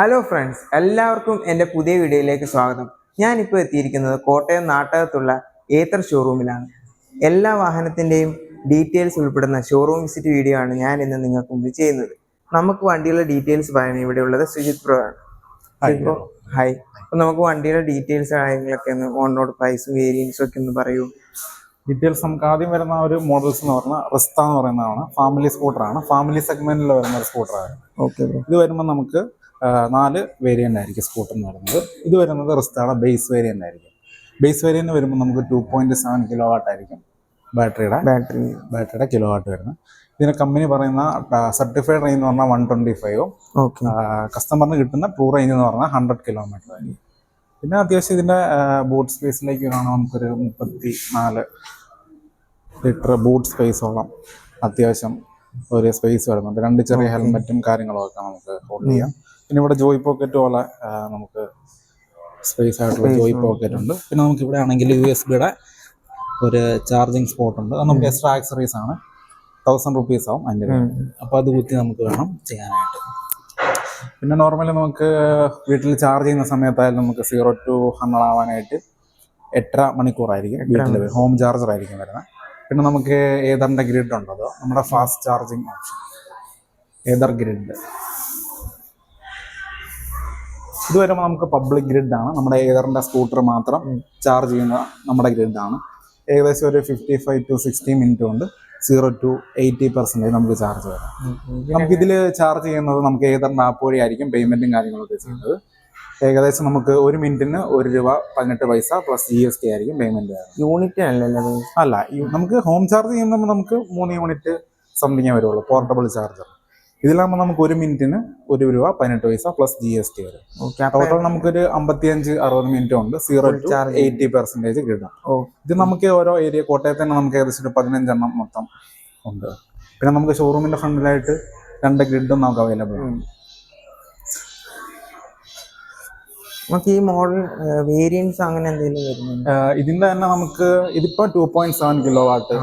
Hello friends എല്ലാവർക്കും എന്റെ പുതിയ വീഡിയോയിലേക്ക് സ്വാഗതം. ഞാനിപ്പോൾ എത്തിയിരിക്കുന്നത് കോട്ടയം നാട്ടകത്തുള്ള ഏത്തർ ഷോറൂമിലാണ് എല്ലാ വാഹനത്തിന്റെയും ഡീറ്റെയിൽസ് ഉൾപ്പെടുന്ന ഷോറൂം വിസിറ്റ് വീഡിയോ ആണ് ഞാൻ ഇന്ന് നിങ്ങൾക്ക് മുമ്പിൽ ചെയ്യുന്നത്. നമുക്ക് വണ്ടിയുടെ ഡീറ്റെയിൽസ് പറയാൻ ഇവിടെ ഉള്ളത് സുജിത് പ്രോ ആണ്. ഇപ്പോൾ ഹായ് അപ്പോൾ നമുക്ക് വണ്ടിയുടെ ഡീറ്റെയിൽസ് കാര്യങ്ങളൊക്കെ ഒന്ന് ഓൺ റോഡ് പ്രൈസും വേരിയൻസും ഒക്കെ ഒന്ന് പറയൂ. ഡീറ്റെയിൽസ് നമുക്ക് ആദ്യം വരുന്ന ഒരു മോഡൽസ് എന്ന് പറഞ്ഞാൽ റിസ്ത എന്ന് പറയുന്നതാണ് ഫാമിലി സ്കൂട്ടറാണ് ഫാമിലി സെഗ്മെന്റിൽ വരുന്ന ഒരു സ്കൂട്ടറാണ് ഓക്കെ ഇത് വരുമ്പോൾ നമുക്ക് നാല് വേരിയന്റ് ആയിരിക്കും സ്കൂട്ടർ എന്ന് പറയുന്നത്. ഇത് വരുന്നത് റിസ്തയുടെ ബേസ് വേരിയന്റ് ആയിരിക്കും. ബേസ് വേരിയന്റ് വരുമ്പോൾ നമുക്ക് two point seven kilowatt ആയിരിക്കും ബാറ്ററിയുടെ. ബാറ്ററി ബാറ്ററിയുടെ കിലോ വാട്ട് വരുന്നത്. ഇതിന് കമ്പനി പറയുന്ന സർട്ടിഫൈഡ് റേഞ്ച് എന്ന് പറഞ്ഞാൽ വൺ ട്വന്റി ഫൈവും കസ്റ്റമറിന് കിട്ടുന്ന ടൂ റേഞ്ച് എന്ന് പറഞ്ഞാൽ ഹൺഡ്രഡ് കിലോമീറ്റർ ആയിരിക്കും. പിന്നെ അത്യാവശ്യം ഇതിന്റെ ബൂട്ട് സ്പേസിലേക്ക് കാണാൻ നമുക്കൊരു മുപ്പത്തി നാല് ലിറ്റർ ബൂട്ട് സ്പേസോളം അത്യാവശ്യം ഒരു സ്പേസ് വരുന്നുണ്ട്. രണ്ട് ചെറിയ ഹെൽമെറ്റും കാര്യങ്ങളും ഒക്കെ നമുക്ക് ഹോൾഡ് ചെയ്യാം. പിന്നെ ഇവിടെ ജോയ് പോക്കറ്റ് പോലെ നമുക്ക് സ്പേസ് ആയിട്ടുള്ള ജോയ് പോക്കറ്റ് ഉണ്ട്. പിന്നെ നമുക്ക് ഇവിടെ ആണെങ്കിൽ യു എസ് ബിയുടെ ഒരു ചാർജിങ് സ്പോട്ട് ഉണ്ട്. അത് നമുക്ക് എക്സ്ട്രാ ആക്സറീസ് ആണ്. തൗസൻഡ് റുപ്പീസ് ആവും അതിന്റെ അപ്പോൾ അത് കുത്തി നമുക്ക് വേണം ചെയ്യാനായിട്ട്. പിന്നെ നോർമലി നമുക്ക് വീട്ടിൽ ചാർജ് ചെയ്യുന്ന സമയത്തായാലും നമുക്ക് സീറോ ടു ഹൺഡ്രഡ് ആവാനായിട്ട് എട്ടര മണിക്കൂറായിരിക്കും വീട്ടിൽ ഹോം ചാർജർ ആയിരിക്കും വരുന്നത്. പിന്നെ നമുക്ക് ഏതറിന്റെ ഗ്രിഡ് ഉണ്ടോ അതോ നമ്മുടെ fast charging option Ather grid ഇത് വരുമ്പോൾ നമുക്ക് പബ്ലിക് ഗ്രിഡാണ് നമ്മുടെ ഏതറിന്റെ സ്കൂട്ടർ മാത്രം ചാർജ് ചെയ്യുന്ന നമ്മുടെ ഗ്രിഡാണ് ഏകദേശം ഒരു fifty five to sixty minute കൊണ്ട് സീറോ ടു എയ്റ്റി പെർസെന്റേജ് നമുക്ക് ചാർജ് വരാം. നമുക്ക് ഇതിൽ ചാർജ് ചെയ്യുന്നത് നമുക്ക് ഏതെണ്ണം ആപ്പ് വഴി ആയിരിക്കും പേയ്മെന്റും കാര്യങ്ങളൊക്കെ ചെയ്യുന്നത് ഏകദേശം നമുക്ക് ഒരു മിനിറ്റിന് ഒരു രൂപ പതിനെട്ട് പൈസ പ്ലസ് ജി എസ് ടി ആയിരിക്കും പേയ്മെന്റ് യൂണിറ്റ് അല്ലല്ലോ അല്ല നമുക്ക് ഹോം ചാർജ് ചെയ്യുമ്പോൾ നമുക്ക് മൂന്ന് യൂണിറ്റ് സംതിങ്ങേ വരുള്ളൂ പോർട്ടബിൾ ചാർജർ ഇതിലാകുമ്പോൾ നമുക്ക് ഒരു മിനിറ്റിന് ഒരു രൂപ പതിനെട്ട് പൈസ പ്ലസ് ജി എസ് ടി വരും. ഓക്കെ ടോട്ടൽ നമുക്കൊരു അമ്പത്തിയഞ്ച് അറുപത് മിനിറ്റ് ഉണ്ട്. സീറോ ടു എയ്റ്റി പെർസെന്റേജ് കിട്ടും. ഓ ഇത് നമുക്ക് ഓരോ ഏരിയ കോട്ടയത്ത് തന്നെ നമുക്ക് ഏകദേശം ഒരു പതിനഞ്ചെണ്ണം മൊത്തം ഉണ്ട്. പിന്നെ നമുക്ക് ഷോറൂമിന്റെ ഫ്രണ്ടിലായിട്ട് രണ്ട് ഗ്രിഡും നമുക്ക് അവൈലബിൾ ആണ്. നമുക്ക് ഈ മോഡൽ വേരിയൻസ് അങ്ങനെ എന്തെങ്കിലും വരുന്നുണ്ട്? ഇതിന്റെ തന്നെ നമുക്ക് ഇതിപ്പോ to point seven kilo watt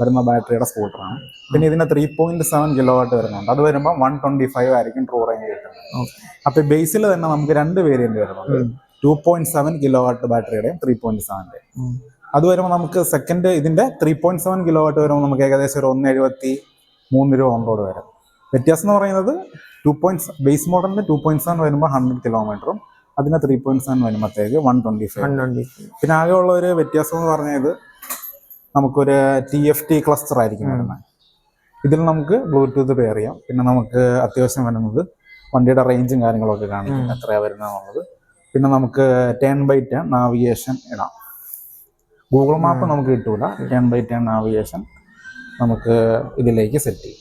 വരുന്ന ബാറ്ററിയുടെ സ്കൂട്ടറാണ് പിന്നെ ഇതിന്റെ three point seven kilo watt വരുന്നുണ്ട്. അത് വരുമ്പോൾ വൺ ട്വന്റി ഫൈവ് ആയിരിക്കും ട്രൂ റേഞ്ച് കിട്ടുന്നത്. അപ്പൊ ബേസിൽ തന്നെ നമുക്ക് രണ്ട് വേരിയന്റ് വരുന്നുണ്ട്. To point seven kilo watt ബാറ്ററിയുടെയും three point സെവന്റെ അത് വരുമ്പോൾ നമുക്ക് സെക്കൻഡ് ഇതിന്റെ three point seven kilo watt വരുമ്പോൾ നമുക്ക് ഏകദേശം ഒരു ഒന്ന് എഴുപത്തി മൂന്ന് രൂപ ഓൺറോഡ് വരും. വ്യത്യാസം എന്ന് പറയുന്നത് ടു പോയിന്റ് ബേസ് മോഡലിന്റെ ടു പോയിന്റ് സെവൻ വരുമ്പോൾ ഹൺഡ്രഡ് കിലോമീറ്ററും അതിന്റെ ത്രീ പോയിന്റ് സെവൻ വരുമ്പോഴത്തേക്ക് വൺ ട്വന്റി ഫൈവ് പിന്നെ ആകെ ഉള്ള ഒരു വ്യത്യാസം എന്ന് പറഞ്ഞത് നമുക്കൊരു ടി എഫ് ടി ക്ലസ്റ്റർ ആയിരിക്കും വരുന്നത്. ഇതിൽ നമുക്ക് ബ്ലൂടൂത്ത് പെയർ ചെയ്യാം. പിന്നെ നമുക്ക് അത്യാവശ്യം വരുന്നത് വണ്ടിയുടെ റേഞ്ചും കാര്യങ്ങളൊക്കെ കാണിക്കും എത്രയാ വരുന്നതെന്നുള്ളത് പിന്നെ നമുക്ക് ടേൺ ബൈ ടേൺ നാവിഗേഷൻ ഇടാം. ഗൂഗിൾ മാപ്പ് നമുക്ക് കിട്ടൂല. ടേൺ ബൈ ടേൺ നാവിഗേഷൻ നമുക്ക് ഇതിലേക്ക് സെറ്റ് ചെയ്യും.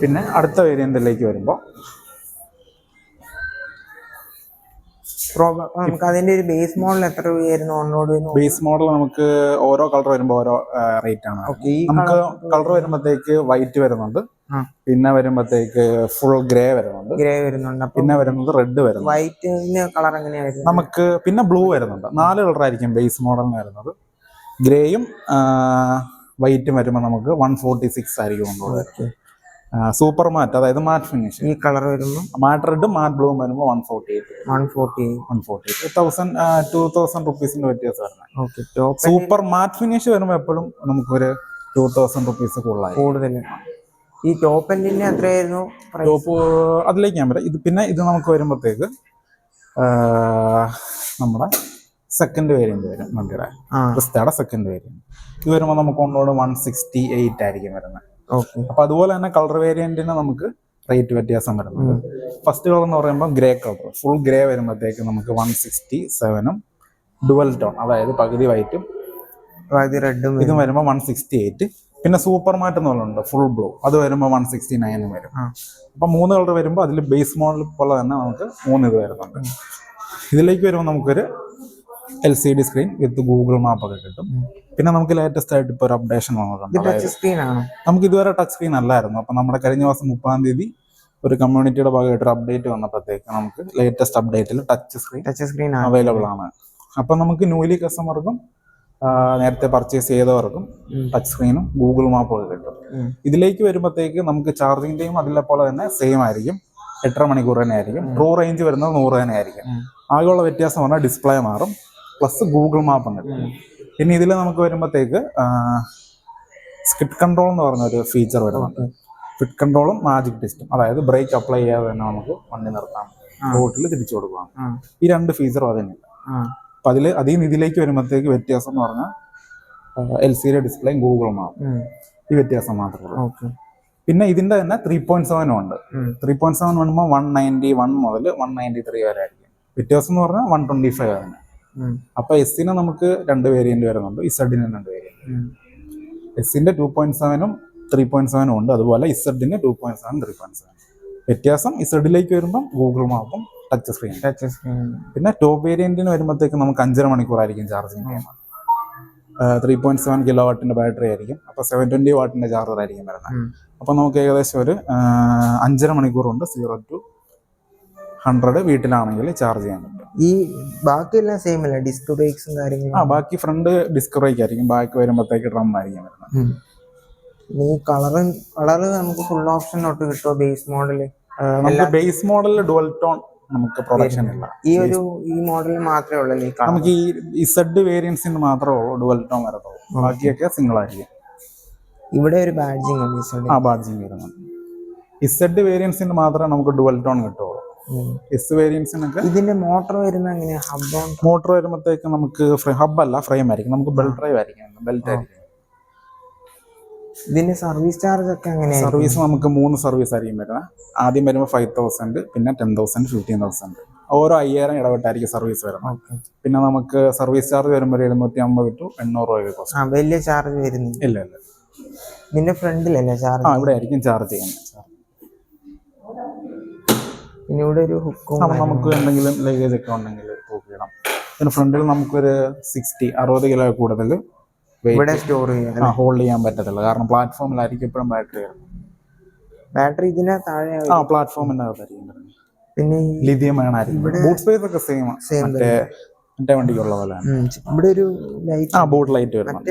പിന്നെ അടുത്ത വേരിയന്റിലേക്ക് വരുമ്പോൾ നമുക്ക് അതിന്റെ ഒരു ബേസ് മോഡൽ എത്ര രൂപയായിരുന്നു ഓൺലോഡ് ബേസ് മോഡൽ നമുക്ക് ഓരോ കളർ വരുമ്പോൾ ഓരോ റേറ്റ് ആണ്. നമുക്ക് കളർ വരുമ്പോഴത്തേക്ക് വൈറ്റ് വരുന്നുണ്ട്. പിന്നെ വരുമ്പോഴത്തേക്ക് ഫുൾ ഗ്രേ വരുന്നുണ്ട്. ഗ്രേ വരുന്നുണ്ട്. പിന്നെ വരുന്നത് റെഡ് വരുന്നു വൈറ്റിന് കളർ എങ്ങനെയായിരുന്നു നമുക്ക് പിന്നെ ബ്ലൂ വരുന്നുണ്ട്. നാല് കളർ ആയിരിക്കും ബേസ് മോഡലിന് വരുന്നത്. ഗ്രേയും വൈറ്റും വരുമ്പോൾ നമുക്ക് വൺ ഫോർട്ടി സിക്സ് ആയിരിക്കും കൊണ്ടുള്ളത് സൂപ്പർ മാറ്റ് അതായത് മാറ്റ് ഫിനിഷ്. ഈ കളർ വരുമ്പോൾ മാറ്റ് റെഡ് മാറ്റ് ബ്ലൂവും വരുമ്പോൾ one forty eight one forty one forty eight thousand two thousand റുപ്പീസിന്റെ വ്യത്യാസം വരുന്നത്. ഓക്കെ സൂപ്പർ മാറ്റ് ഫിനിഷ് വരുമ്പോൾ എപ്പോഴും നമുക്കൊരു ടു തൗസൻഡ് റുപ്പീസ് കൂടുതലായി. കൂടുതൽ. ഈ ടോപ്പ് എൻഡിന്റെ എത്രയായിരുന്നു ടോപ്പ് അതിലേക്ക് ഞാൻ വരാം. ഇത് പിന്നെ ഇത് നമുക്ക് വരുമ്പോഴത്തേക്ക് നമ്മുടെ സെക്കൻഡ് വേരിയന്റ് വരും. വണ്ടിയുടെ ക്രിസ്റ്റയുടെ സെക്കൻഡ് വേരിയന്റ് ഇത് വരുമ്പോൾ നമുക്ക് ഒന്നുകൂടെ വൺ സിക്സ്റ്റി എയ്റ്റ് ആയിരിക്കും വരുന്നത്. അപ്പൊ അതുപോലെ തന്നെ കളർ വേരിയന്റിന് നമുക്ക് റേറ്റ് വ്യത്യാസം വരുന്നുണ്ട്. ഫസ്റ്റ് കളർ എന്ന് പറയുമ്പോൾ ഗ്രേ കളർ. ഫുൾ ഗ്രേ വരുമ്പോഴത്തേക്ക് നമുക്ക് വൺ സിക്സ്റ്റി സെവനും ഡുവൽ ടോൺ അതായത് പകുതി വൈറ്റും പകുതി റെഡും ഇതും വരുമ്പോൾ വൺ സിക്സ്റ്റി എയ്റ്റ് പിന്നെ സൂപ്പർ മാറ്റ് എന്ന് പറയുന്നുണ്ട് ഫുൾ ബ്ലൂ അത് വരുമ്പോൾ വൺ സിക്സ്റ്റി നയനും വരും. അപ്പൊ മൂന്ന് കളർ വരുമ്പോൾ അതിൽ ബേസ് മോഡൽ പോലെ തന്നെ നമുക്ക് മൂന്ന് ഇത് വരുന്നുണ്ട്. ഇതിലേക്ക് വരുമ്പോൾ നമുക്കൊരു L C D screen with Google map ഒക്കെ കിട്ടും. പിന്നെ നമുക്ക് ലേറ്റസ്റ്റ് ആയിട്ട് ഇപ്പോൾ ഒരു അപ്ഡേഷൻ വന്നിട്ടുണ്ട് നമുക്ക് ഇതുവരെ ടച്ച് സ്ക്രീൻ അല്ലായിരുന്നു. അപ്പൊ നമ്മുടെ കഴിഞ്ഞ മാസം മുപ്പതാം തീയതി ഒരു കമ്മ്യൂണിറ്റിയുടെ ഭാഗമായിട്ട് ഒരു അപ്ഡേറ്റ് വന്നപ്പോഴത്തേക്ക് നമുക്ക് latest അപ്ഡേറ്റിൽ touch screen touch screen available ആണ്. അപ്പൊ നമുക്ക് ന്യൂലി കസ്റ്റമർക്കും നേരത്തെ പർച്ചേസ് ചെയ്തവർക്കും ടച്ച് സ്ക്രീനും ഗൂഗിൾ മാപ്പും ഒക്കെ കിട്ടും. ഇതിലേക്ക് വരുമ്പോഴത്തേക്ക് നമുക്ക് ചാർജിങ് ടൈം അതിലെ പോലെ തന്നെ സെയിം ആയിരിക്കും. എട്ടര മണിക്കൂർ തന്നെ ആയിരിക്കും. ട്രൂ റേഞ്ച് വരുന്നത് നൂറ് തന്നെ ആയിരിക്കും. ആകെയുള്ള വ്യത്യാസം പറഞ്ഞാൽ ഡിസ്പ്ലേ മാറും. പ്ലസ് ഗൂഗിൾ മാപ്പ് ഉണ്ട് പിന്നെ ഇതിൽ നമുക്ക് വരുമ്പോഴത്തേക്ക് സ്കിഡ് കൺട്രോൾ എന്ന് പറഞ്ഞ ഒരു ഫീച്ചർ വരുന്നുണ്ട് ഫിറ്റ് കൺട്രോളും മാജിക് ടെസ്റ്റും അതായത് ബ്രേക്ക് അപ്ലൈ ചെയ്യാതെ തന്നെ നമുക്ക് വണ്ടി നിർത്താം. റോട്ടിൽ തിരിച്ചു കൊടുക്കാം. ഈ രണ്ട് ഫീച്ചറും അതിനുണ്ട് ആ. അപ്പം അതിൽ അതിൽ നിന്ന് ഇതിലേക്ക് വരുമ്പോഴത്തേക്ക് വ്യത്യാസം എന്ന് പറഞ്ഞാൽ എൽ സി ഡി ഡിസ്പ്ലേയും ഗൂഗിൾ മാപ്പും ഈ വ്യത്യാസം മാത്രമേ ഉള്ളൂ. പിന്നെ ഇതിന്റെ തന്നെ ത്രീ പോയിന്റ് സെവനും ഉണ്ട്. ത്രീ പോയിന്റ് സെവൻ വരുമ്പോൾ വൺ നയന്റി വൺ മുതൽ വൺ നയന്റി ത്രീ വരെ ആയിരിക്കും. വ്യത്യാസം എന്ന് പറഞ്ഞാൽ വൺ ട്വന്റി ഫൈവ് ആണ് ഉം. അപ്പോൾ എസ്സിന് നമുക്ക് രണ്ട് വേരിയന്റ് വരുന്നുണ്ട്. ഇസഡിന് രണ്ട് വേരിയന്റ് എസിന്റെ എസ്സിന്റെ ടു പോയിന്റ് സെവനും ത്രീ പോയിന്റ് സെവനും ഉണ്ട്. അതുപോലെ ഇസഡിന് to point seven three point seven വ്യത്യാസം ഇസഡിലേക്ക് വരുമ്പം Google മാപ്പും touch screen touch screen പിന്നെ ടോപ്പ് വേരിയന്റിന് വരുമ്പോഴത്തേക്ക് നമുക്ക് അഞ്ചര മണിക്കൂറായിരിക്കും charging time three point seven kilo വാട്ടിന്റെ battery ആയിരിക്കും. അപ്പോൾ സെവൻ ട്വന്റി വാട്ടിന്റെ ചാർജർ ആയിരിക്കും വരുന്നത്. അപ്പൊ അപ്പോൾ നമുക്ക് ഏകദേശം ഒരു അഞ്ചര മണിക്കൂറുണ്ട്. സീറോ ടു ഹൺഡ്രഡ് വീട്ടിലാണെങ്കിൽ ചാർജ് ചെയ്യാൻ പറ്റും. ഈ ബാക്കിയെല്ലാം സെയിം അല്ല? ഡിസ്ക് ബ്രേക്സും കാര്യങ്ങളും? ആ ബാക്കി ഫ്രണ്ട് ഡിസ്ക് ബ്രേക്ക് ആയിരിക്കും. ബാക്കി വരുമ്പോഴത്തേക്ക് ഡ്രം ആയിരിക്കും വരുന്നത്. ഈ കളറ് കളറ് നമുക്ക് ഫുൾ ഓപ്ഷൻ തൊട്ട് കിട്ടുമോ ബേസ് മോഡൽ നമുക്ക് ബേസ് മോഡലിൽ ഡുവൽ ടോൺ നമുക്ക് പ്രൊഡക്ഷൻ ഇല്ല. ഈ ഒരു ഈ മോഡൽ മാത്രമേ ഉള്ളൂ നമുക്ക് ഈ ഇസഡ് വേരിയൻസിന് മാത്രമേ ഉള്ളൂ ഡുവൽ ടോൺ വരത്തുള്ളൂ ബാക്കിയൊക്കെ സിംഗിൾ ആയിരിക്കും. ഇവിടെ ഒരു ബാഡ്ജിങ് ഉണ്ട് ആ ബാഡ്ജിങ് വരുന്നുണ്ട്. ഇസഡ് വേരിയൻസിന് മാത്രമേ നമുക്ക് ഡുവൽ ടോൺ കിട്ടുള്ളൂ. എസ് വേരിയൻസിനൊക്കെ ഇതിന്റെ മോട്ടർ വരുന്ന എങ്ങനെയാ? ഹബ് ഓൺ മോട്ടർ വരുമ്പോഴത്തേക്ക് നമുക്ക് ഹബ് അല്ല ഫ്രെയിം ആയിരിക്കും. നമുക്ക് ബെൽറ്റ് ഡ്രൈവ് ആയിരിക്കും. ബെൽറ്റ് ആയിരിക്കും. ഇതിന്റെ സർവീസ് ചാർജ് ഒക്കെ എങ്ങനെയാണ് സർവീസ് നമുക്ക് മൂന്ന് സർവീസ് ആയിരിക്കും വരുന്നത്. ആദ്യം വരുമ്പോൾ ഫൈവ് തൗസൻഡ് പിന്നെ ടെൻ തൗസൻഡ് ഫിഫ്റ്റീൻ തൗസൻഡ് ഓരോ അയ്യായിരം ഇടവിട്ടായിരിക്കും സർവീസ് വരുന്നത്. ഓക്കെ. പിന്നെ നമുക്ക് സർവീസ് ചാർജ് വരുമ്പോൾ എഴുന്നൂറ്റി അമ്പത് ടു എണ്ണൂറ് രൂപ വലിയ ചാർജ് വരുന്നു ഇല്ല ഇല്ല. ഇതിന്റെ ഫ്രണ്ടിലല്ലേ ആ ചാർജ് ഇവിടെ ആയിരിക്കും ചാർജ് ചെയ്യുന്നത്. പിന്നെ ഇവിടെ ഒരു ഹുക്കും നമുക്ക് എന്തെങ്കിലും ലഗേജ് ഒക്കെ ഉണ്ടെങ്കിൽ തൂക്കിയിടാം പിന്നെ ഫ്രണ്ടിൽ നമുക്കൊരു സിക്സ്റ്റി അറുപത് കിലോ കൂടുതൽ ഇവിടെ സ്റ്റോർ ചെയ്യാം ഹോൾഡ് ചെയ്യാൻ പറ്റത്തില്ല കാരണം പ്ലാറ്റ്ഫോമിലായിരിക്കും എപ്പോഴും ബാറ്ററി ബാറ്ററി ഇതിന് താഴെ ആ വരുന്നത് പിന്നെ ലിഥിയം വേണമായിരിക്കും ബൂട്ട് സ്പേസ് ഒക്കെ സെയിം മറ്റേ മറ്റേ വണ്ടിക്കുള്ള പോലെ ഇവിടെ ഒരു ലൈറ്റ് ആ ബോട്ട് ലൈറ്റ് വരുന്നുണ്ട്.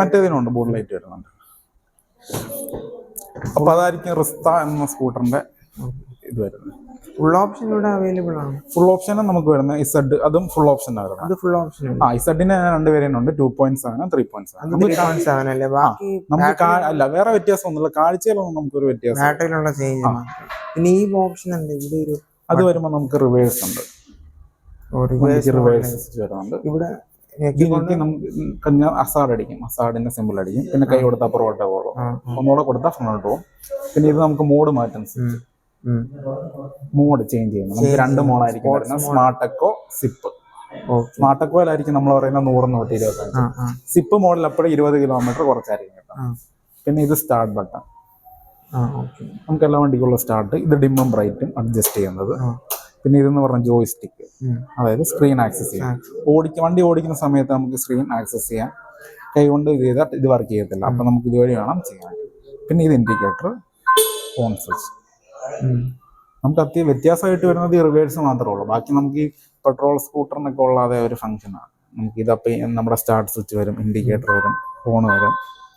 മറ്റേതിനുണ്ട് ബോട്ട് ലൈറ്റ് വരുന്നുണ്ട്. അപ്പൊ അതായിരിക്കും റിസ്ത എന്ന സ്കൂട്ടറിന്റെ ഇത് വരുന്നത്. ഫുൾ ഓപ്ഷൻ ഇവിടെ അവൈലബിൾ ആണ്. ഫുൾ ഓപ്ഷൻ നമുക്ക് വരുന്നത്. ഇസഡ് അതും ഫുൾ ഓപ്ഷൻ ആണ് അത് ഫുൾ ഓപ്ഷൻ ആ ഇസഡിന് രണ്ട് വേരിയന്റ് ഉണ്ട്. To point seven three point seven നമുക്ക് അല്ല? വേറെ വ്യത്യാസം ഒന്നുമില്ല കാഴ്ചയിലൊന്നും നമുക്ക് ഒരു വ്യത്യാസം ബാറ്ററിയിലുള്ള ചേഞ്ച് പിന്നെ ഈ ഓപ്ഷൻ ഉണ്ട് ഇവിടെ ഒരു അത് വരുമ്പോൾ നമുക്ക് റിവേഴ്സ് ഉണ്ട്. റിവേഴ്സ് വരുന്നുണ്ട്. ഇവിടെ അസാഡ് അടിക്കും. അസാഡിന്റെ സിമ്പിൾ അടിക്കും. പിന്നെ കൈ കൊടുത്താൽ പുറകോട്ടെ പോകും ഒന്നുകൂടെ കൊടുത്താൽ ഫ്രണ്ട് പോകും പിന്നെ ഇത് നമുക്ക് മോഡ് മാറ്റാൻ. മോഡ് ചേഞ്ച് ചെയ്യുന്നത് നമുക്ക് രണ്ട് മോഡായിരിക്കും വരുന്നത്. സ്മാർട്ട് എക്കോ സിപ്പ് സ്മാർട്ടക്കോയിലായിരിക്കും നമ്മൾ പറയുന്ന നൂറ് നൂറ്റി ഇരുപത്തഞ്ച്. സിപ്പ് മോഡിൽ അപ്പോഴും ഇരുപത് കിലോമീറ്റർ കുറച്ചായിരിക്കും കേട്ടോ. പിന്നെ ഇത് സ്റ്റാർട്ട് ബട്ടൺ നമുക്ക് എല്ലാ വണ്ടിക്കുള്ള സ്റ്റാർട്ട് ഇത് ഡിമ്മും ബ്രൈറ്റും അഡ്ജസ്റ്റ് ചെയ്യുന്നത്. പിന്നെ ഇതെന്ന് പറഞ്ഞ ജോയ് സ്റ്റിക്ക് അതായത് സ്ക്രീൻ ആക്സസ് ചെയ്യാം ഓടിക്ക വണ്ടി ഓടിക്കുന്ന സമയത്ത് നമുക്ക് സ്ക്രീൻ ആക്സസ് ചെയ്യാം കൈ കൊണ്ട് ഇത് ചെയ്താൽ ഇത് വർക്ക് ചെയ്യത്തില്ല. അപ്പം നമുക്ക് ഇതുവഴി വേണം ചെയ്യാൻ. പിന്നെ ഇത് ഇൻഡിക്കേറ്റർ ഫോൺ സ്വിച്ച്. നമുക്ക് അത്യ വ്യത്യാസമായിട്ട് വരുന്നത് ഈ റിവേഴ്സ് മാത്രമേ ഉള്ളൂ. ബാക്കി നമുക്ക് ഈ പെട്രോൾ സ്കൂട്ടറിനൊക്കെ ഉള്ളാതെ ഒരു ഫംഗ്ഷനാണ് നമുക്ക് ഇതപ്പം നമ്മുടെ സ്റ്റാർട്ട് സ്വിച്ച് വരും ഇൻഡിക്കേറ്റർ വരും ഫോൺ വരും.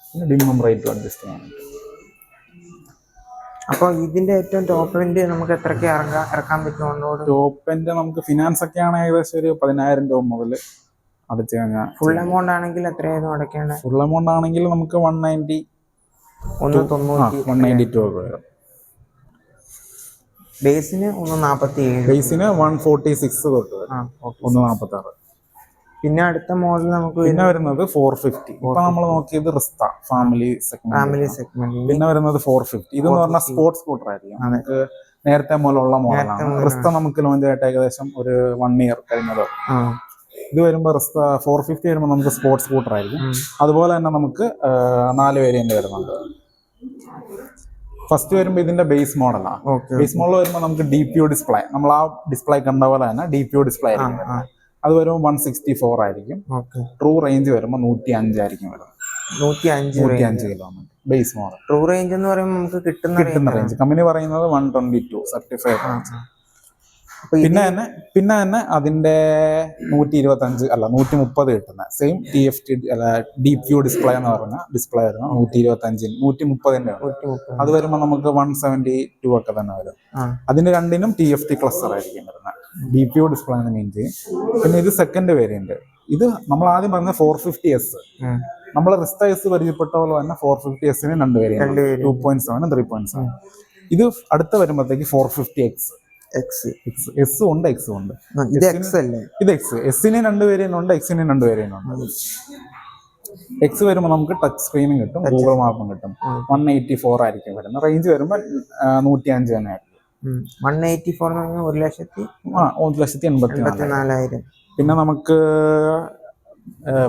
പിന്നെ ഡിമ്മും റേറ്റ് അഡ്ജസ്റ്റ് ചെയ്യാൻ അപ്പോൾ അപ്പൊ ഇതിന്റെ ഏറ്റവും ടോപ്പ് എൻഡ് നമുക്ക് എത്രക്ക് ഇറങ്ങാൻ ഇറക്കാൻ പറ്റും ഓണോട് ടോപ്പ് നമുക്ക് ഫിനാൻസ് ഒക്കെ ആണ് ഏകദേശം ഒരു പതിനായിരം രൂപ മുതൽ അടച്ചു കഴിഞ്ഞാൽ ഫുൾ എമൗണ്ട് ആണെങ്കിൽ എത്രയായിരുന്നു അടയ്ക്കേണ്ടത്? ഫുൾ എമൗണ്ട് ആണെങ്കിൽ നമുക്ക് വൺ നയന്റി ഒന്ന് തൊണ്ണൂറ്റി വൺ നയന്റി ടു ഒക്കെ വരും. ബേസിന് ഒന്ന് നാപ്പത്തി ഏഴ് ബേസിന് വൺ ഫോർട്ടി സിക്സ് തൊട്ട് ഒന്ന് നാൽപ്പത്തി ആറ് പിന്നെ അടുത്ത മോഡൽ നമുക്ക് പിന്നെ വരുന്നത് ഫോർ ഫിഫ്റ്റി. ഇപ്പൊ നമ്മൾ നോക്കിയത് Rizta family segment. Family segment. പിന്നെ വരുന്നത് ഫോർ ഫിഫ്റ്റി. ഇതെന്ന് പറഞ്ഞാൽ സ്പോർട്സ് സ്കൂട്ടർ ആയിരിക്കും. നമുക്ക് നേരത്തെ മുതലുള്ള മോഡലാണ്. റിസ്ത നമുക്ക് ലോഞ്ച് ആയിട്ട് ഏകദേശം ഒരു വൺ ഇയർ കഴിഞ്ഞത്. ഇത് വരുമ്പോൾ റിസ്ത ഫോർ ഫിഫ്റ്റി വരുമ്പോൾ നമുക്ക് സ്പോർട്സ് സ്കൂട്ടർ ആയിരിക്കും. അതുപോലെ തന്നെ നമുക്ക് നാല് വേരിയന്റ് വരുന്നുണ്ട്. ഫസ്റ്റ് വരുമ്പോൾ ഇതിന്റെ ബേസ് മോഡലാണ് ബേസ് മോഡൽ വരുമ്പോൾ നമുക്ക് ഡി പി ഒ ഡിസ്പ്ലേ നമ്മൾ ആ ഡിസ്പ്ലേ കണ്ട പോലെ തന്നെ ഡി പി ഒ ഡിസ്പ്ലേ ആയിരിക്കും. അത് വരുമ്പോൾ വൺ സിക്സ്റ്റി ഫോർ ആയിരിക്കും ട്രൂ റേഞ്ച് വരുമ്പോൾ നൂറ്റി അഞ്ചായിരിക്കും വരുന്നത്. നൂറ്റി അഞ്ച് നൂറ്റി അഞ്ച് kilometre base model true range എന്ന് പറയുമ്പോൾ നമുക്ക് കിട്ടുന്ന കിട്ടുന്ന റേഞ്ച് കമ്പനി പറയുന്നത് one twenty two certified range പിന്നെ തന്നെ പിന്നെ തന്നെ അതിന്റെ നൂറ്റി ഇരുപത്തി അഞ്ച് അല്ല നൂറ്റി മുപ്പത് കിട്ടുന്ന. സെയിം ടി എഫ് ടി അല്ല ഡി ക്യൂ ഡിസ്പ്ലേ എന്ന് പറഞ്ഞ ഡിസ്പ്ലേ ആയിരുന്നു നൂറ്റി ഇരുപത്തി അഞ്ചിൽ നൂറ്റി മുപ്പതിന്റെ അത് വരുമ്പോൾ നമുക്ക് വൺ സെവന്റി ടു ഒക്കെ തന്നെ വരും. അതിന്റെ അതിന് രണ്ടിനും ടി എഫ് ടി ക്ലസ്റ്റർ ആയിരിക്കും വരുന്നത് ഡി പി ഒ ഡിസ്പ്ലേ എന്ന് മീൻ ചെയ്യും. പിന്നെ ഇത് സെക്കൻഡ് വേരിയന്റ് ഇത് നമ്മൾ ആദ്യം പറഞ്ഞ ഫോർ ഫിഫ്റ്റി എസ്. നമ്മൾ റിസ്റ്റ എസ് പരിചയപ്പെട്ട പോലെ തന്നെ ഫോർ ഫിഫ്റ്റി എസിന് രണ്ട് variant. Two point seven three point seven ഇത് അടുത്ത വരുമ്പോഴത്തേക്ക് four fifty X X X എസും ഉണ്ട് എക്സ് ഉണ്ട്. ഇത് എക്സ് അല്ലേ? ഇത് എക്സ് എസിന് രണ്ട് വേരിയന്റ് ഉണ്ട് എക്സിന് ഉണ്ട്. എക്സ് വരുമ്പോൾ നമുക്ക് ടച്ച് സ്ക്രീനും കിട്ടും ഗൂഗിൾ മാപ്പും കിട്ടും. വൺ എയ്റ്റി ഫോർ ആയിരിക്കും വരുന്നത്. റേഞ്ച് വരുമ്പോൾ നൂറ്റി അഞ്ച് തന്നെ ആയിരിക്കും. വൺ എയ്റ്റി ഫോർ എന്ന് പറഞ്ഞാൽ ഒരു ലക്ഷത്തി ആ ഒരു ലക്ഷത്തി എൺപത്തി നാലായിരം പിന്നെ നമുക്ക്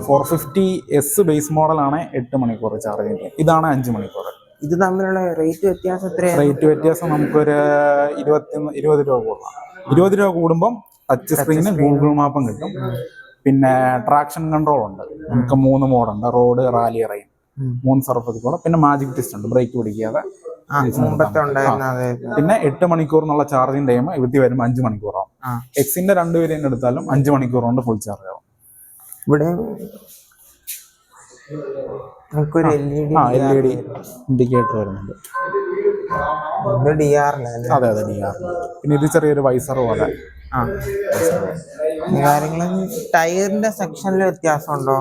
ഫോർ ഫിഫ്റ്റി എസ് ബേസ് മോഡലാണ് എട്ട് മണിക്കൂർ ചാർജ് ചെയ്യുന്നത്. ഇതാണ് അഞ്ച് മണിക്കൂർ. ഇത് തമ്മിലുള്ള റേറ്റ് വ്യത്യാസം എത്രയാണ്? റേറ്റ് വ്യത്യാസം നമുക്കൊരു ഇരുപത്തി ഇരുപത് രൂപ കൂടണം ഇരുപത് രൂപ കൂടുമ്പം ടച്ച് സ്ക്രീന് ഗൂഗിൾ മാപ്പും കിട്ടും. പിന്നെ ട്രാക്ഷൻ കൺട്രോൾ ഉണ്ട്. നമുക്ക് മൂന്ന് മോഡുണ്ട് റോഡ് റാലി റൈൻ മൂന്ന് സർഫസ് കൂടെ പിന്നെ മാജിക് ടെസ്റ്റ് ഉണ്ട്. ബ്രേക്ക് പിടിക്കാതെ. പിന്നെ എട്ട് മണിക്കൂർ എന്നുള്ള ചാർജിങ് ടൈം ഇവിടുത്തെ വരുമ്പോൾ അഞ്ച് മണിക്കൂറാവും. എക്സിന്റെ രണ്ട് പേരും എടുത്താലും അഞ്ച് മണിക്കൂർ കൊണ്ട് ഫുൾ ചാർജ് ആവും. ഇവിടെ നമുക്കൊരു എൽ ഇ ഡി ആ എൽ ഇ ഡി ഇൻഡിക്കേറ്റർ വരുന്നുണ്ട്. ഇത് ഡി ആറിലല്ലേ അതെ അതെ ഡി പിന്നെ ഇത് ചെറിയൊരു വൈസർ പോലെ. ആ. കാര്യങ്ങൾ ടയറിന്റെ സെക്ഷനിൽ വ്യത്യാസം ഉണ്ടോ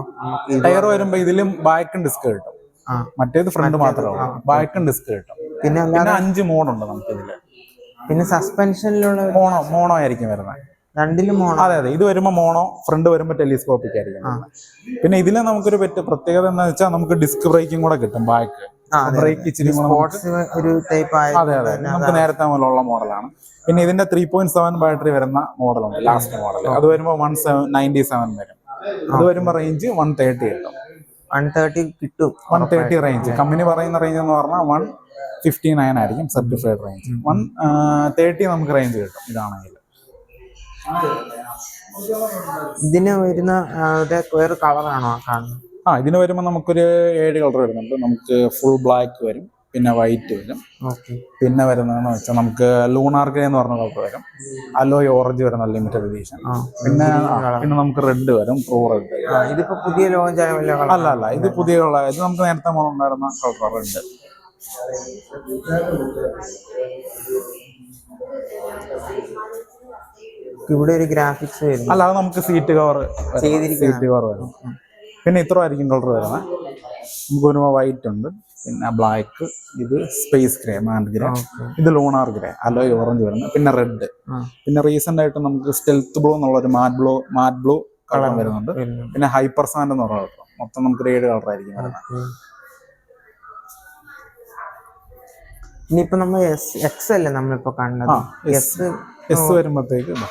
ടയർ വരുമ്പോൾ ഇതിലും ബാക്കും ഡിസ്ക് കിട്ടും. ആ. മറ്റേത് ഫ്രണ്ട് മാത്രമാണ് ബാക്കും ഡിസ്ക് കിട്ടും. പിന്നെ പിന്നെ അഞ്ച് മോഡുണ്ട് നമുക്ക് ഇതിൽ പിന്നെ സസ്പെൻഷനിലുള്ള മോണോ മോണോ ആയിരിക്കും വരുന്നത്. രണ്ടിലും മോണോ? അതെ അതെ. ഇത് വരുമ്പോൾ മോണോ ഫ്രണ്ട് വരുമ്പോൾ ടെലിസ്കോപ്പിക് ആയിരിക്കും. പിന്നെ ഇതിൽ നമുക്കൊരു പറ്റ പ്രത്യേകത എന്ന് വെച്ചാൽ നമുക്ക് ഡിസ്ക് ബ്രേക്കിംഗ് കൂടെ കിട്ടും ബാക്ക്. ബ്രേക്ക് ഇച്ചിരി ഒരു ടൈപ്പ് അതെ അതെ. നമുക്ക് നേരത്തെ മുതലുള്ള മോഡലാണ്. പിന്നെ ഇതിന്റെ ത്രീ പോയിന്റ് സെവൻ ബാറ്ററി വരുന്ന മോഡലുണ്ട് ലാസ്റ്റ് മോഡൽ അത് വരുമ്പോൾ വൺ സെവൻ നയന്റി സെവൻ വരും. അത് വരുമ്പോൾ റേഞ്ച് വൺ തേർട്ടി കിട്ടും. വൺ തേർട്ടി കിട്ടും വൺ തേർട്ടി റേഞ്ച് കമ്പനി പറയുന്ന റേഞ്ച് എന്ന് പറഞ്ഞാൽ വൺ ഫിഫ്റ്റി നയൻ ആയിരിക്കും സർട്ടിഫൈഡ് റേഞ്ച് വൺ തേർട്ടി നമുക്ക് റേഞ്ച് കിട്ടും ഇതാണെങ്കിൽ. ഇതിന് വരുന്ന വേറെ കളറാണോ കാണുന്നത്? ആ ഇതിന് വരുമ്പോൾ നമുക്കൊരു ഏഴ് കളർ വരുന്നുണ്ട്. നമുക്ക് ഫുൾ ബ്ലാക്ക് വരും പിന്നെ വൈറ്റ് വരും. പിന്നെ വരുന്നതെന്ന് വെച്ചാൽ നമുക്ക് ലൂണാർ ഗ്രേ എന്ന് പറഞ്ഞ കളർ വരും. അലോയ് ഓറഞ്ച് വരുന്ന ലിമിറ്റഡ് എഡീഷൻ പിന്നെ പിന്നെ നമുക്ക് റെഡ് വരും ട്രൂ റെഡ് ഇതിപ്പോ പുതിയ ലോഞ്ച് അല്ല അല്ല ഇത് പുതിയ കളർ ഇത് നമുക്ക് നേരത്തെ ഉണ്ടായിരുന്ന കളർ റെഡ് ഇവിടെ ഒരു ഗ്രാഫിക്സ് വരുന്നു. അല്ലാതെ നമുക്ക് സീറ്റ് കവർ സീറ്റ് കവർ വരും. പിന്നെ ഇത്ര ആയിരിക്കും കളർ വരുന്നത്. നമുക്ക് ഒരു വൈറ്റ് ഉണ്ട്. പിന്നെ ബ്ലാക്ക് ഇത് സ്പേസ് ഗ്രേ മാൻഡ് ഗ്രേ ഇത് ലൂണാർ ഗ്രേ അലോയ് ഓറഞ്ച് വരുന്നത് പിന്നെ റെഡ് പിന്നെ റീസെന്റ് ആയിട്ട് നമുക്ക് സ്റ്റെൽത്ത് ബ്ലൂ എന്നുള്ള ഒരു matte blue matte blue colour വരുന്നുണ്ട്. പിന്നെ ഹൈപ്പർ സാൻഡ് എന്ന് പറഞ്ഞ മൊത്തം നമുക്ക് ഏഴ് കളർ ആയിരിക്കും വരുന്നത്. ഇനിയിപ്പോ നമ്മൾ എസ് എക്സ് അല്ലേ നമ്മളിപ്പോ കണ്ടത്. എസ് എസ് വരുമ്പോഴത്തേക്ക് ഇതാ.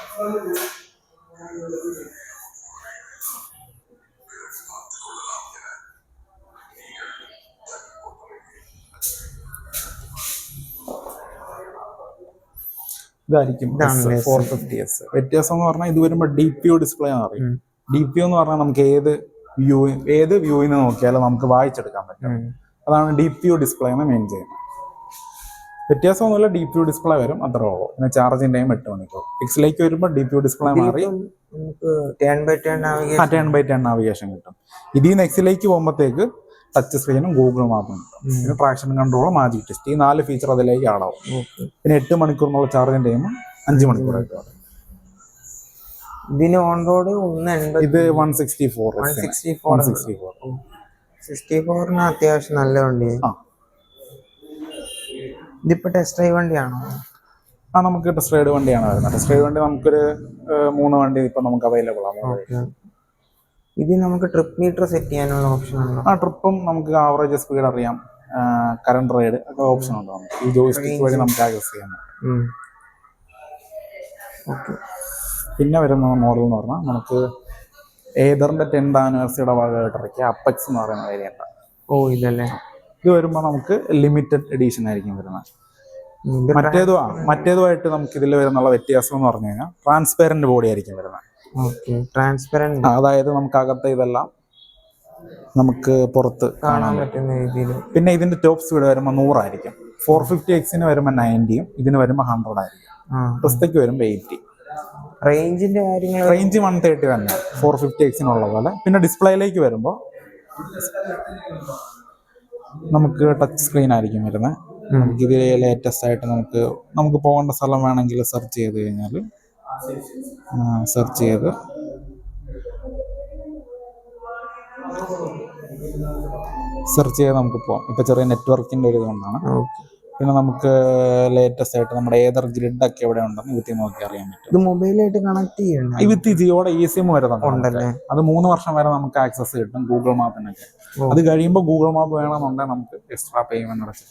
ഇതായിരിക്കും ഫോർ ഫിഫ്റ്റി എസ് വ്യത്യാസം എന്ന് പറഞ്ഞാൽ ഇത് വരുമ്പോൾ ഡി പി ഒ ഡിസ്പ്ലേ ആണ് അറിയും. ഡി പി എന്ന് പറഞ്ഞാൽ നമുക്ക് ഏത് വ്യൂ ഏത് വ്യൂവിൽ നിന്ന് നോക്കിയാലും നമുക്ക് വായിച്ചെടുക്കാൻ പറ്റും. അതാണ് ഡി പി ഒ ഡിസ്പ്ലേ എന്ന് മെയിൻ ചെയ്യുന്നത്. വ്യത്യാസമൊന്നുമില്ല ഡി പി യു ഡിസ്പ്ലേ വരും അത്രേ ഉള്ളൂ. പിന്നെ ചാർജിങ് ടൈം എട്ട് മണിക്കൂർ. പിക്സിലേക്ക് വരുമ്പോൾ ഡി പി യു ഡിസ്പ്ലേ മാറി turn by turn by navigation കിട്ടും. ഇതിൽ നിന്ന് എക്സിലേക്ക് പോകുമ്പോഴത്തേക്ക് ടച്ച് സ്ക്രീനും ഗൂഗിൾ മാപ്പും കിട്ടും. പിന്നെ ട്രാക്ഷൻ കൺട്രോൾ മാജിക് ടെസ്റ്റ് ഈ നാല് ഫീച്ചർ അതിലേക്ക് ആടാവും പിന്നെ എട്ട് മണിക്കൂറിനുള്ള ചാർജിങ് ടൈം അഞ്ച് മണിക്കൂറായിട്ട് വരും ഇതിന് ഓൺ റോഡ് ഒന്ന് എൺപത് ഇത് one sixty four sixty four sixty four sixty ഫോറിന് അത്യാവശ്യം നല്ല വണ്ടി ആ ഇതിപ്പോ ടെസ്റ്റ് ഡ്രൈവ് വണ്ടിയാണോ? ആ നമുക്ക് ടെസ്റ്റ് റൈഡ് വണ്ടിയാണ് വരുന്നത്. ടെസ്റ്റ് റൈഡ് വണ്ടി നമുക്കൊരു മൂന്ന് വണ്ടി ഇപ്പം നമുക്ക് അവൈലബിൾ ആണ്. ഇത് നമുക്ക് ട്രിപ്പ് മീറ്റർ സെറ്റ് ചെയ്യാനുള്ള ഓപ്ഷൻ ഉണ്ടോ? ആ ട്രിപ്പും നമുക്ക് ആവറേജ് സ്പീഡ് അറിയാം. കറണ്ട് റൈഡ് ഒക്കെ ഓപ്ഷൻ ഉണ്ട് നമുക്ക്. ഈ ജോയിസ്റ്റിക് വഴി നമുക്ക് ആക്സസ് ചെയ്യാൻ ഓക്കെ പിന്നെ വരുന്ന മോഡൽ എന്ന് പറഞ്ഞാൽ നമുക്ക് ഏതറിന്റെ ടെൻത്ത് ആനിവേഴ്സറിയുടെ ഭാഗമായിട്ട് ഇറക്കിയ അപ്പക്സ് എന്ന് പറയുന്ന വേരിയന്റ് ഓ ഇതല്ലേ ഇത് വരുമ്പോൾ നമുക്ക് ലിമിറ്റഡ് എഡീഷൻ ആയിരിക്കും വരുന്നത്. മറ്റേതോ മറ്റേതുമായിട്ട് നമുക്ക് ഇതിൽ വരുന്നുള്ള വ്യത്യാസം എന്ന് പറഞ്ഞു കഴിഞ്ഞാൽ ട്രാൻസ്പെറന്റ് ബോഡി ആയിരിക്കും വരുന്നത്. ട്രാൻസ്പെറന്റ് അതായത് നമുക്ക് അകത്ത് ഇതെല്ലാം നമുക്ക് പുറത്ത് കാണാൻ പറ്റുന്ന രീതിയിൽ പിന്നെ ഇതിന്റെ ടോപ്പ് സ്പീഡ് വരുമ്പോൾ നൂറായിരിക്കും ഫോർ ഫിഫ്റ്റി എക്സിന് വരുമ്പോൾ നയന്റിയും ഇതിന് വരുമ്പോൾ ഹൺഡ്രഡ് ആയിരിക്കും. ആ. ക്രിസ്തയ്ക്ക് വരുമ്പോൾ എയ്റ്റി റേഞ്ചിന്റെ കാര്യങ്ങൾ റേഞ്ച് വൺ തേർട്ടി തന്നെ ഫോർ ഫിഫ്റ്റി എക്സിനുള്ള പോലെ. പിന്നെ ഡിസ്പ്ലേയിലേക്ക് വരുമ്പോൾ നമുക്ക് ടച്ച് സ്ക്രീൻ ആയിരിക്കും വരുന്നത് നമുക്ക് ഇതിൽ ലേറ്റസ്റ്റ് ആയിട്ട് നമുക്ക് നമുക്ക് പോകേണ്ട സ്ഥലം വേണമെങ്കിൽ സെർച്ച് ചെയ്ത് കഴിഞ്ഞാൽ സെർച്ച് ചെയ്ത്. സെർച്ച് ചെയ്ത് നമുക്ക് പോവാം. ഇപ്പം ചെറിയ നെറ്റ്വർക്കിന്റെ ഒരു ഇതുകൊണ്ടാണ്. പിന്നെ നമുക്ക് ലേറ്റസ്റ്റ് ആയിട്ട് നമ്മുടെ ഏതർ ഗ്രിഡ് ഒക്കെ എവിടെ ഉണ്ടെന്ന് വിത്തി നോക്കി അറിയാൻ പറ്റും. ഇത് മൊബൈലായിട്ട് കണക്ട് ചെയ്യണം ഈ വിത്തി ജിയോടെ ഇ സിം വരുന്നുണ്ട് ഉണ്ടല്ലേ? അത് മൂന്ന് വർഷം വരെ നമുക്ക് ആക്സസ് കിട്ടും ഗൂഗിൾ മാപ്പിനൊക്കെ. അത് കഴിയുമ്പോൾ ഗൂഗിൾ മാപ്പ് വേണമെന്നുണ്ടെങ്കിൽ നമുക്ക് എക്സ്ട്രാ പേയ്മെന്റ് അടച്ച്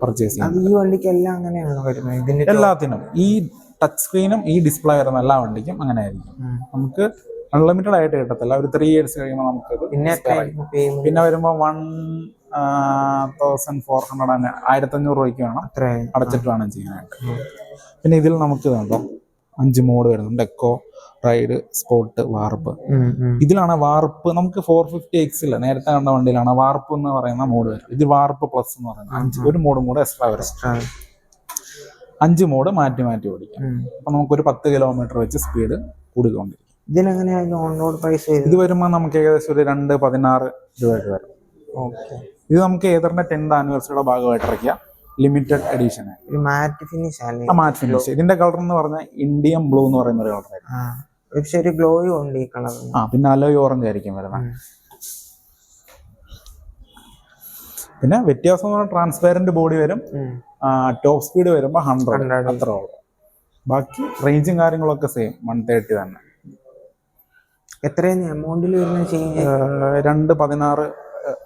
പർച്ചേസ് ചെയ്യാം ഈ വണ്ടിക്ക് എല്ലാം അങ്ങനെയാണോ വരുന്നത്. ഇതിന്റെ എല്ലാത്തിനും. ഈ ടച്ച് സ്ക്രീനും ഈ ഡിസ്പ്ലേ വരുന്ന എല്ലാ വണ്ടിക്കും അങ്ങനെ ആയിരിക്കും നമുക്ക് അൺലിമിറ്റഡ് ആയിട്ട് കിട്ടത്തില്ല. ഒരു ത്രീ ഇയേഴ്സ് കഴിയുമ്പോൾ നമുക്ക് പിന്നെ പിന്നെ വരുമ്പോൾ വൺ തൗസൻഡ് ഫോർ ഹൺഡ്രഡ് ആയിരത്തഞ്ഞൂറ് രൂപയ്ക്ക് വേണം. അടച്ചിട്ട് വേണം ചെയ്യാനായിട്ട്. പിന്നെ ഇതിൽ നമുക്ക് ഇതുണ്ടോ അഞ്ച് മോഡ് വരുന്നുണ്ട്. എക്കോ റൈഡ് സ്പോട്ട് വാർപ്പ്. ഇതിലാണ് വാർപ്പ്. നമുക്ക് ഫോർ ഫിഫ്റ്റി എക്സിൽ നേരത്തെ കണ്ട വണ്ടിയിലാണ് വാർപ്പ് എന്ന് പറയുന്ന മോഡ് വരും ഇത് വാർപ്പ് പ്ലസ് എന്ന് പറയുന്നത്. അഞ്ച്. ഒരു മോഡും കൂടെ എക്സ്ട്രാ വരും. അഞ്ച് മോഡ് മാറ്റി മാറ്റി ഓടിക്കാം. അപ്പൊ നമുക്കൊരു പത്ത് കിലോമീറ്റർ വെച്ച് സ്പീഡ് കൂടിക്കൊണ്ടിരിക്കും. ഇതിനെങ്ങനെയാണ് ഓൺ റോഡ് പ്രൈസ് ഇത് വരുമ്പോൾ നമുക്ക് ഏകദേശം ഒരു രണ്ട് പതിനാറ് രൂപയൊക്കെ വരും ഓക്കെ ഇത് നമുക്ക് ഏതറിന്റെ ടെൻത് ആനിവേഴ്സറിയുടെ ഭാഗമായിട്ട് ഇറക്കിയ ലിമിറ്റഡ് എഡീഷൻ മാറ്റ് ഫിനിഷ് ആ മാറ്റ് ഫിനിഷ്. ഇതിന്റെ കളർ എന്ന് പറഞ്ഞാൽ ഇന്ത്യൻ ബ്ലൂ എന്ന് പറയുന്ന ഒരു കളർ ആ പക്ഷെ ഒരു ഗ്ലോയും ഉണ്ട് ഈ കളർ. ആ പിന്നെ അലോയ് ഓറഞ്ച് ആയിരിക്കും വരുന്നത്. പിന്നെ വ്യത്യാസം എന്ന് പറഞ്ഞാൽ ട്രാൻസ്പെറന്റ് ബോഡി വരും. ടോപ്പ് സ്പീഡ് വരുമ്പോൾ ഹൺഡ്രഡ് 100. അത്ര ഉള്ളു. ബാക്കി റേഞ്ചും കാര്യങ്ങളൊക്കെ സെയിം വൺ തേർട്ടി തന്നെ. എത്രയാണ് എമൗണ്ടിൽ വരുന്ന ചേഞ്ച് രണ്ട് പതിനാറ്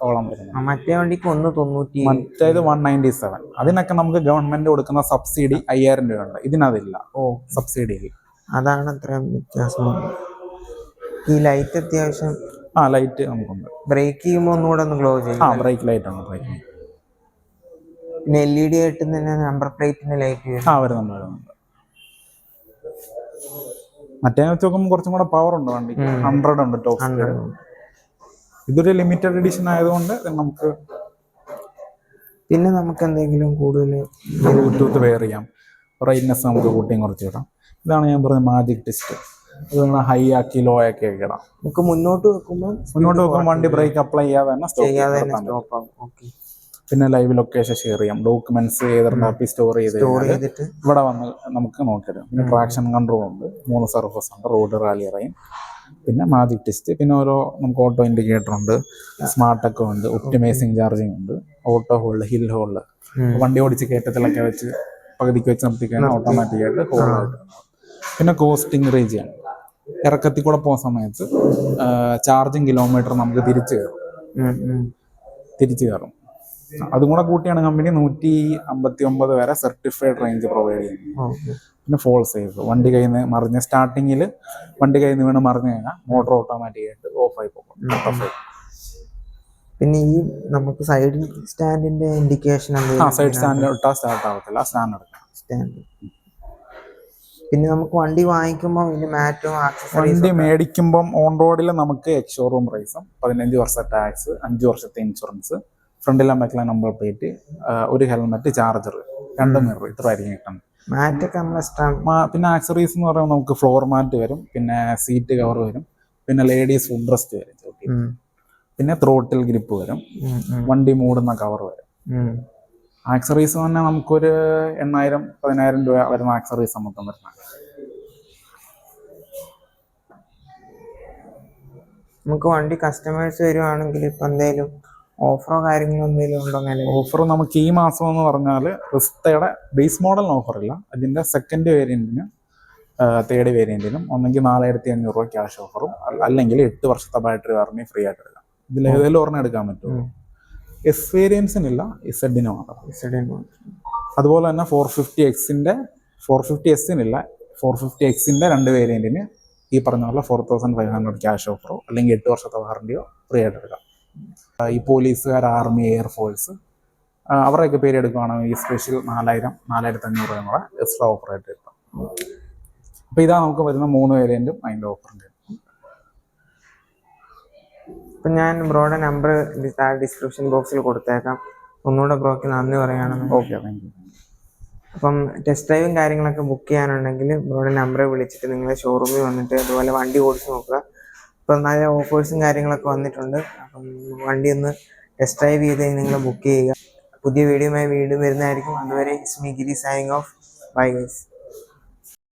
ഓളം വരുന്നത്. മറ്റേ വണ്ടിക്ക് ഒന്ന് തൊണ്ണൂറ്റി മറ്റേത് വൺ നയന്റി സെവൻ അതിനൊക്കെ നമുക്ക് ഗവൺമെന്റ് കൊടുക്കുന്ന സബ്സിഡി അയ്യായിരം രൂപയുണ്ട്. ഇതിനതില്ല. ഓ. സബ്സിഡി അതാണ് അത്രയും വ്യത്യാസം. ഈ ലൈറ്റ് അത്യാവശ്യം ആ ലൈറ്റ് നമുക്കുണ്ട്. ബ്രേക്ക് ചെയ്യുമ്പോൾ ഒന്നുകൂടെ ഒന്ന് ഗ്ലോ ചെയ്യും ആ ബ്രേക്ക് ലൈറ്റ് ഉണ്ട് ബ്രേക്ക് പിന്നെ എൽ ഇ ഡി ആയിട്ട് തന്നെ നമ്പർ പ്ലേറ്റിന്റെ ലൈറ്റ് ആ വരുന്നുണ്ട് വരുന്നുണ്ട്. മറ്റേ വെച്ച് നോക്കുമ്പോൾ കുറച്ചും കൂടെ പവർ ഉണ്ട് വണ്ടി ഹൺഡ്രഡ് ഉണ്ട് ടോപ്പ് സ്പീഡ് ഇതൊരു ലിമിറ്റഡ് എഡിഷൻ ആയതുകൊണ്ട് നമുക്ക് പിന്നെ നമുക്ക് എന്തെങ്കിലും കൂടുതൽ ബ്ലൂടൂത്ത് വെയർ ചെയ്യാം. ബ്രൈറ്റ്നെസ് നമുക്ക് കൂട്ടിയും കുറച്ച് ഇടാം. ഇതാണ് ഞാൻ പറഞ്ഞ മാജിക് ടെസ്റ്റ് അത് നിങ്ങൾ ഹൈ ആക്കി ലോ ആക്കി ഒക്കെ ഇടാം. നമുക്ക് മുന്നോട്ട് വെക്കുമ്പോൾ മുന്നോട്ട് വെക്കുമ്പോൾ വണ്ടി ബ്രേക്ക് അപ്ലൈ ചെയ്യാതെ തന്നെ ചെയ്യാതെ. സ്റ്റോപ്പ് ആകും ഓക്കെ പിന്നെ ലൈവ് ലൊക്കേഷൻ ഷെയർ ചെയ്യാം. ഡോക്യുമെന്റ്സ് ഏതൊരു ആപ്പിൽ സ്റ്റോർ ചെയ്ത് ഇവിടെ വന്ന് നമുക്ക് നോക്കിയത് പിന്നെ ട്രാക്ഷൻ കൺട്രോൾ ഉണ്ട്. മൂന്ന് സർഫസ് ഉണ്ട്. റോഡ് റാലി റൈൻ പിന്നെ മാജിക് ടെസ്റ്റ്. പിന്നെ ഓരോ നമുക്ക് ഓട്ടോ ഇൻഡിക്കേറ്റർ ഉണ്ട് സ്മാർട്ട് ഒക്കെ ഉണ്ട് ഒപ്റ്റിമൈസിങ് ചാർജിങ് ഉണ്ട് ഓട്ടോ ഹോൾഡ് ഹിൽ ഹോൾഡ് വണ്ടി ഓടിച്ച് കയറ്റത്തിലൊക്കെ വെച്ച് പകുതിക്ക് വെച്ച് നമുക്ക് ഓട്ടോമാറ്റിക്കായിട്ട് ഹോൾഡ് ആയിട്ട് പിന്നെ കോസ്റ്റിംഗ് റേഞ്ച് ആണ്. ഇറക്കത്തിൽ കൂടെ പോകുന്ന സമയത്ത് ചാർജിങ് കിലോമീറ്റർ നമുക്ക് തിരിച്ചു കയറും. തിരിച്ചു കയറും. അതും കൂടെ കൂട്ടിയാണ് കമ്പനി നൂറ്റി അമ്പത്തി ഒമ്പത് വരെ സർട്ടിഫൈഡ് റേഞ്ച് പ്രൊവൈഡ് ചെയ്യുന്നത്. പിന്നെ ഫോൾ സേഫ് വണ്ടി കയ്യിൽ നിന്ന് മറിഞ്ഞ് സ്റ്റാർട്ടിങ്ങിൽ വണ്ടി കയ്യിൽ നിന്ന് വീണ് മറിഞ്ഞു കഴിഞ്ഞാൽ മോട്ടോർ ഓട്ടോമാറ്റിക് ആയിട്ട് ഓഫ് ആയി പോകും. പിന്നെ ഈ നമുക്ക് സൈഡ് സ്റ്റാൻഡിന്റെ ഇൻഡിക്കേഷൻ ആ സൈഡ് സ്റ്റാൻഡ് ഇട്ടാൽ സ്റ്റാർട്ട് ആവത്തില്ല. സ്റ്റാൻഡ് എടുക്കാം. സ്റ്റാൻഡ് പിന്നെ നമുക്ക് വണ്ടി വാങ്ങിക്കുമ്പോൾ ഇതിന്റെ മാറ്റും വണ്ടി മേടിക്കുമ്പോൾ ഓൺ റോഡിൽ നമുക്ക് എക്സ് ഷോറൂം പ്രൈസും പതിനഞ്ച് വർഷത്തെ ടാക്സ് അഞ്ച് വർഷത്തെ ഇൻഷുറൻസ് ഫ്രണ്ടിലെ ബാക്കിലും നമ്പർ പ്ലേറ്റ് ഒരു ഹെൽമെറ്റ് ചാർജർ രണ്ട് മിറർ ഇത്ര ആയിരിക്കും കിട്ടുന്നത്. മാറ്റൊക്കെ നമ്മൾ എക്സ്ട്രാ പിന്നെ ആക്സറീസ് എന്ന് പറയുമ്പോൾ നമുക്ക് ഫ്ലോർ മാറ്റ് വരും പിന്നെ സീറ്റ് കവർ വരും പിന്നെ ലേഡീസ് ഫുഡ് റെസ്റ്റ് വരും പിന്നെ ത്രോട്ടിൽ ഗ്രിപ്പ് വരും വണ്ടി മൂടുന്ന കവർ വരും. ആക്സറീസ് തന്നെ നമുക്കൊരു എണ്ണായിരം പതിനായിരം രൂപ വരുന്ന ആക്സറീസ് മൊത്തം വരുന്ന നമുക്ക് വണ്ടി കസ്റ്റമേഴ്സ് വരുവാണെങ്കിൽ ഇപ്പൊ എന്തെങ്കിലും ഓഫറോ കാര്യങ്ങളോ എന്തെങ്കിലും ഉണ്ടോ ഓഫർ നമുക്ക് ഈ മാസം എന്ന് പറഞ്ഞാൽ റിസ്തയുടെ ബേസ് മോഡലിന് ഓഫറില്ല അതിന്റെ സെക്കൻഡ് വേരിയന്റിന് തേർഡ് വേരിയന്റിനും ഒന്നെങ്കിൽ നാലായിരത്തി അഞ്ഞൂറ് രൂപ ക്യാഷ് ഓഫറും അല്ലെങ്കിൽ എട്ട് വർഷത്തെ ബാറ്ററി വാറണ്ടി ഫ്രീ ആയിട്ട് എടുക്കാം. ഇതിൽ ഏതെങ്കിലും ഒരെണ്ണം എടുക്കാൻ പറ്റുമോ എസ് വേരിയൻസിനില്ല ഇസഡിന് മാത്രം. അതുപോലെ തന്നെ ഫോർ ഫിഫ്റ്റി എക്സിന്റെ ഫോർ ഫിഫ്റ്റി എസിനില്ല ഫോർ ഫിഫ്റ്റി എക്സിന്റെ രണ്ട് വേരിയന്റിന് ഈ പറഞ്ഞ പോലെ four thousand five hundred cash ഓഫറോ അല്ലെങ്കിൽ എട്ട് വർഷത്തെ വാറണ്ടിയോ ഫ്രീ ആയിട്ട് എടുക്കാം. ഈ പോലീസുകാർ ആർമി എയർഫോഴ്സ് അവരുടെയൊക്കെ പേര് എടുക്കുകയാണെങ്കിൽ ഈ സ്പെഷ്യൽ നാലായിരം നാലായിരത്തി അഞ്ഞൂറ് രൂപ കൂടെ എക്സ്ട്രാ ഓഫർ ആയിട്ട് കിട്ടും. അപ്പൊ ഇതാ നമുക്ക് വരുന്ന മൂന്ന് വേരിയന്റും അതിന്റെ ഓഫറും ഇപ്പൊ ഞാൻ ബ്രോയുടെ നമ്പർ ഡിസ്ക്രിപ്ഷൻ ബോക്സിൽ കൊടുത്തേക്കാം. ഒന്നുകൂടെ ബ്രോക്ക് നന്ദി പറയുകയാണെന്ന്. ഓക്കെ താങ്ക് യു അപ്പം ടെസ്റ്റ് ഡ്രൈവും കാര്യങ്ങളൊക്കെ ബുക്ക് ചെയ്യാനുണ്ടെങ്കിൽ ബ്രോയുടെ നമ്പർ വിളിച്ചിട്ട് നിങ്ങൾ ഷോറൂമിൽ വന്നിട്ട് അതുപോലെ വണ്ടി ഓടിച്ച് നോക്കുക. ഇപ്പം നല്ല ഓഫേഴ്സും കാര്യങ്ങളൊക്കെ വന്നിട്ടുണ്ട്. അപ്പം വണ്ടി ഒന്ന് ടെസ്റ്റ് ഡ്രൈവ് ചെയ്ത് നിങ്ങൾ ബുക്ക് ചെയ്യുക. പുതിയ വീഡിയോയുമായി വീണ്ടും വരുന്നതായിരിക്കും. അതുവരെ Ismi Giri signing off bye guys